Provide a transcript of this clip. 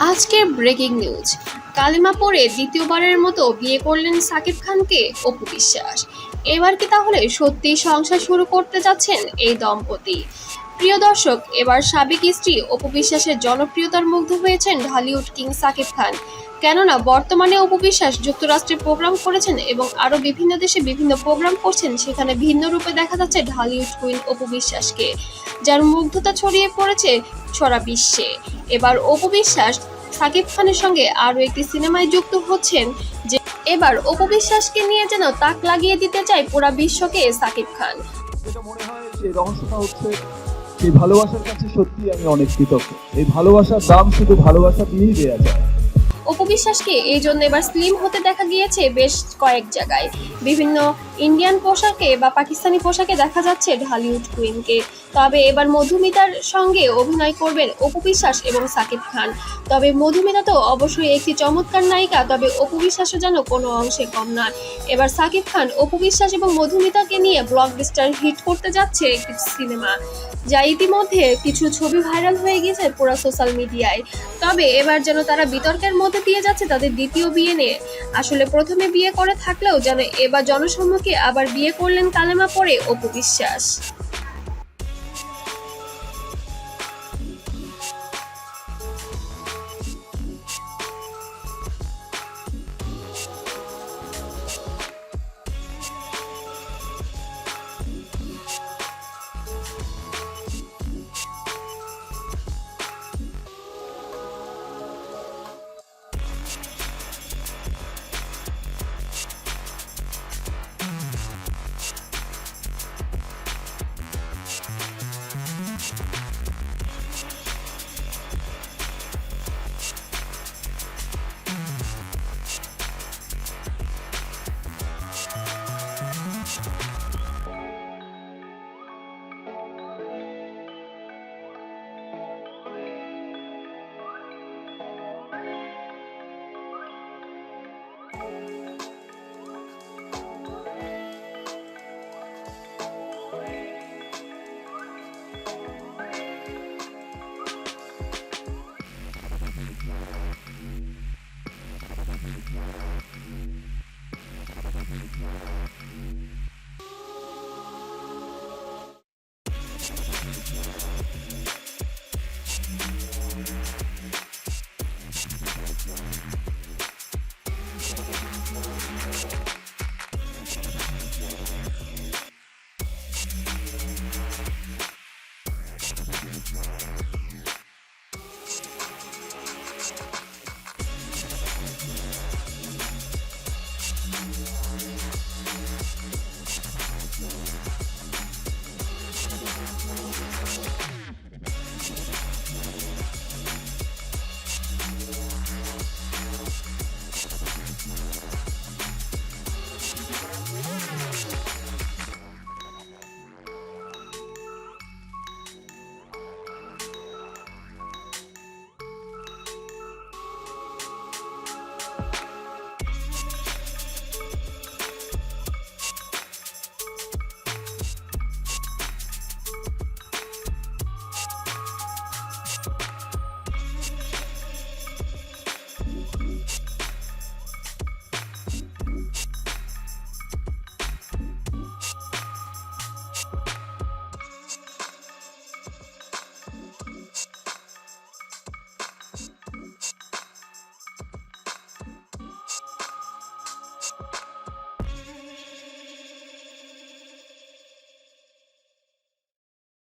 আজকের breaking news. কালিমা পড়ে দ্বিতীয়বারের মতো বিয়ে করলেন সাকিব খানকে অপু বিশ্বাস। এবার কি তাহলে সত্যি সংসার শুরু করতে যাচ্ছেন এই দম্পতি? প্রিয় দর্শক, এবার সাবেক স্ত্রী অপু বিশ্বাসের জনপ্রিয়তার মুগ্ধ হয়েছেন ঢালিউড কিং সাকিব খান। কেননা, বর্তমানে অপু বিশ্বাস যুক্তরাষ্ট্রে প্রোগ্রাম করেছেন এবং আরও বিভিন্ন দেশে বিভিন্ন প্রোগ্রাম করছেন, সেখানে ভিন্ন রূপে দেখা যাচ্ছে ঢালিউড কুইন অপু বিশ্বাসকে, যার মুগ্ধতা ছড়িয়ে পড়েছে সারা বিশ্বে। এবার অপু বিশ্বাস সাকিব খানের সঙ্গে আরও একটি সিনেমায় যুক্ত হচ্ছেন যে এবার অপু বিশ্বাসকে নিয়ে যেন তাক লাগিয়ে দিতে চায় পুরা বিশ্বকে সাকিব খান। যেটা মনে হয় সেই রহস্যটা হচ্ছে সেই ভালোবাসার কাছে সত্যি আমি অনেক কৃতজ্ঞ। এই ভালোবাসার দাম শুধু ভালোবাসা দিয়েই দেওয়া যায়। অপু বিশ্বাসকে এই জন্য এবার স্লিম হতে দেখা গিয়েছে বেশ কয়েক জায়গায়। বিভিন্ন ইন্ডিয়ান পোশাকে বা পাকিস্তানি পোশাকে দেখা যাচ্ছে ঢালিউড কুইনকে। তবে এবার মধুমিতার সঙ্গে অভিনয় করবেন অপু বিশ্বাস এবং সাকিব খান। তবে মধুমিতা তো অবশ্যই একটি চমৎকার নায়িকা, তবে অপু বিশ্বাসও যেন কোনো অংশে কম নয়। এবার সাকিব খান, অপু বিশ্বাস এবং মধুমিতাকে নিয়ে ব্লকবাস্টার হিট করতে যাচ্ছে একটি সিনেমা, যা ইতিমধ্যে কিছু ছবি ভাইরাল হয়ে গিয়েছে পুরো সোশ্যাল মিডিয়ায়। তবে এবার যেন তারা বিতর্কের মধ্যে দিয়ে যাচ্ছে তাদের দ্বিতীয় বিয়ে নিয়ে। আসলে প্রথমে বিয়ে করে থাকলেও যেন এবার জনসম্মুখে আবার বিয়ে করলেন কালেমা পরে অপু বিশ্বাস।